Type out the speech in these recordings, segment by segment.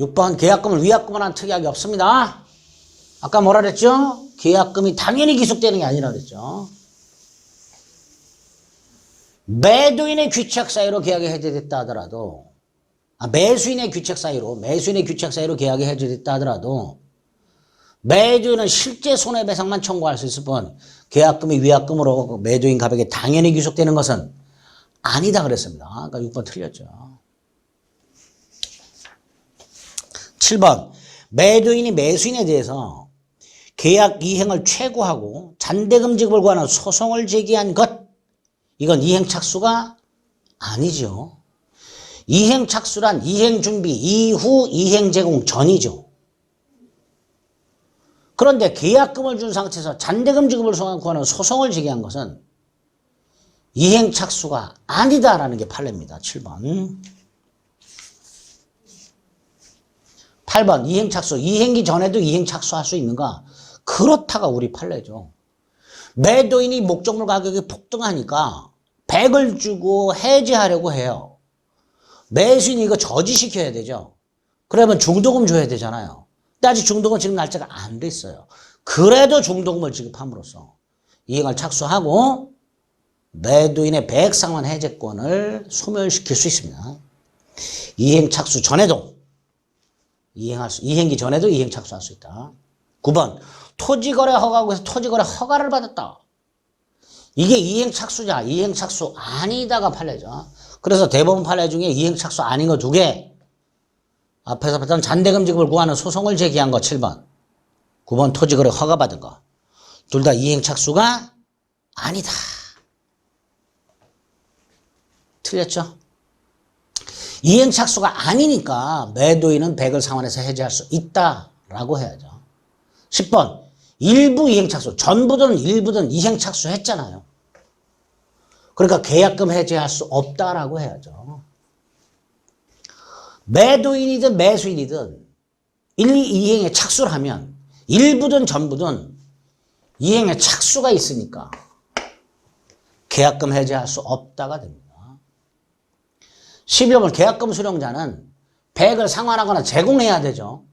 6번 계약금을 위약금을 한 특이하게 없습니다. 아까 뭐라 그랬죠? 계약금이 당연히 기속되는 게 아니라 그랬죠. 매도인의 귀책 사유로 계약이 해제됐다 하더라도 아, 매수인의 귀책 사유로 매수인의 귀책 사유로 계약이 해제됐다 하더라도 매도인은 실제 손해배상만 청구할 수 있을 뿐 계약금이 위약금으로 매도인 가백에 당연히 귀속되는 것은 아니다 그랬습니다. 그러니까 6번 틀렸죠. 7번 매도인이 매수인에 대해서 계약 이행을 최고하고 잔대금 지급을 구하는 소송을 제기한 것 이건 이행 착수가 아니죠. 이행 착수란 이행 준비 이후 이행 제공 전이죠. 그런데 계약금을 준 상태에서 잔대금 지급을 구하는 소송을 제기한 것은 이행 착수가 아니다라는 게 판례입니다. 7번. 8번 이행 착수. 이행기 전에도 이행 착수할 수 있는가? 그렇다가 우리 판례죠. 매도인이 목적물 가격이 폭등하니까 100을 주고 해지하려고 해요. 매수인이 이거 저지시켜야 되죠. 그러면 중도금 줘야 되잖아요. 근데 아직 중도금 지금 날짜가 안 됐어요. 그래도 중도금을 지급함으로써 이행을 착수하고 매도인의 배액상환 해제권을 소멸시킬 수 있습니다. 이행 착수 전에도 이행할 수, 이행기 전에도 이행 착수할 수 있다. 9번 토지거래 허가국에서 토지거래 허가를 받았다. 이게 이행 착수냐 이행 착수 아니다가 판례죠. 그래서 대법원 판례 중에 이행 착수 아닌 거 두 개. 앞에서 봤던 잔대금 지급을 구하는 소송을 제기한 거 7번. 9번 토지거래 허가 받은 거. 둘 다 이행 착수가 아니다. 틀렸죠? 이행 착수가 아니니까 매도인은 100을 상환해서 해지할 수 있다라고 해야죠. 10번 일부 이행 착수 전부든 일부든 이행 착수 했잖아요. 그러니까 계약금 해지할 수 없다라고 해야죠. 매도인이든 매수인이든 일 이행에 착수를 하면 일부든 전부든 이행에 착수가 있으니까 계약금 해지할 수 없다가 됩니다. 11번 계약금 수령자는 100을 상환하거나 제공해야 되죠.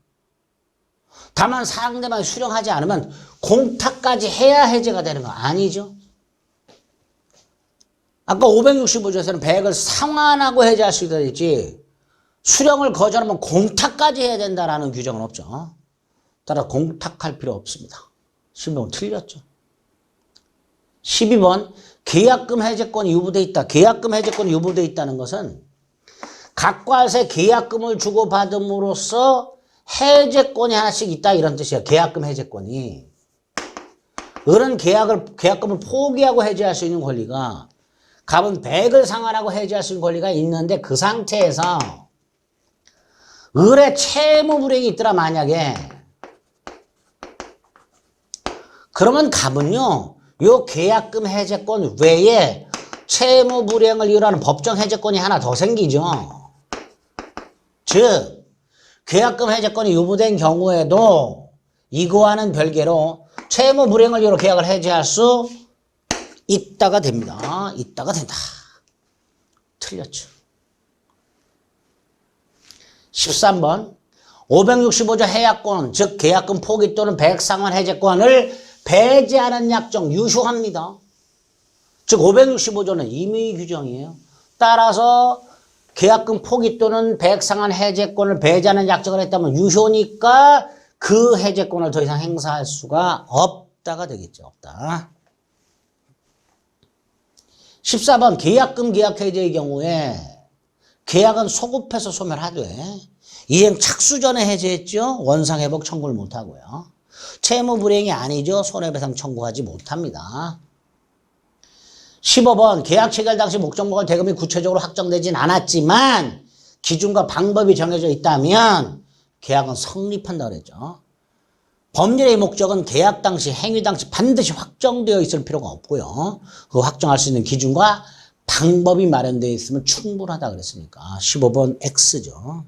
다만 상대방이 수령하지 않으면 공탁까지 해야 해제가 되는 거 아니죠. 아까 565조에서는 100을 상환하고 해제할 수 있다 했지 수령을 거절하면 공탁까지 해야 된다라는 규정은 없죠. 따라 공탁할 필요 없습니다. 11번 틀렸죠. 12번 계약금 해제권이 유보돼 있다. 계약금 해제권이 유보돼 있다는 것은 각과세 계약금을 주고받음으로써 해제권이 하나씩 있다 이런 뜻이야. 계약금 해제권이. 을은 계약을, 계약금을 포기하고 해제할 수 있는 권리가 갑은 100을 상환하고 해제할 수 있는 권리가 있는데 그 상태에서 을의 채무 불이익이 있더라 만약에 그러면 갑은요 요 계약금 해제권 외에 채무 불이행을 이유로 하는 법정 해제권이 하나 더 생기죠. 즉 계약금 해제권이 유보된 경우에도 이거와는 별개로 채무 불이행을 이유로 계약을 해제할 수 있다가 됩니다. 있다가 된다. 틀렸죠. 13번 565조 해약권 즉 계약금 포기 또는 배액상환 해제권을 배제하는 약정 유효합니다. 즉 565조는 임의 규정이에요. 따라서 계약금 포기 또는 배액상환 해제권을 배제하는 약정을 했다면 유효니까 그 해제권을 더 이상 행사할 수가 없다가 되겠죠. 없다. 14번 계약금 계약 해제의 경우에 계약은 소급해서 소멸하되 이행 착수 전에 해제했죠. 원상회복 청구를 못하고요. 채무 불이행이 아니죠. 손해배상 청구하지 못합니다. 15번 계약 체결 당시 목적목을 대금이 구체적으로 확정되진 않았지만 기준과 방법이 정해져 있다면 계약은 성립한다 그랬죠. 법률의 목적은 계약 당시 행위 당시 반드시 확정되어 있을 필요가 없고요. 그 확정할 수 있는 기준과 방법이 마련되어 있으면 충분하다 그랬으니까 15번 X죠.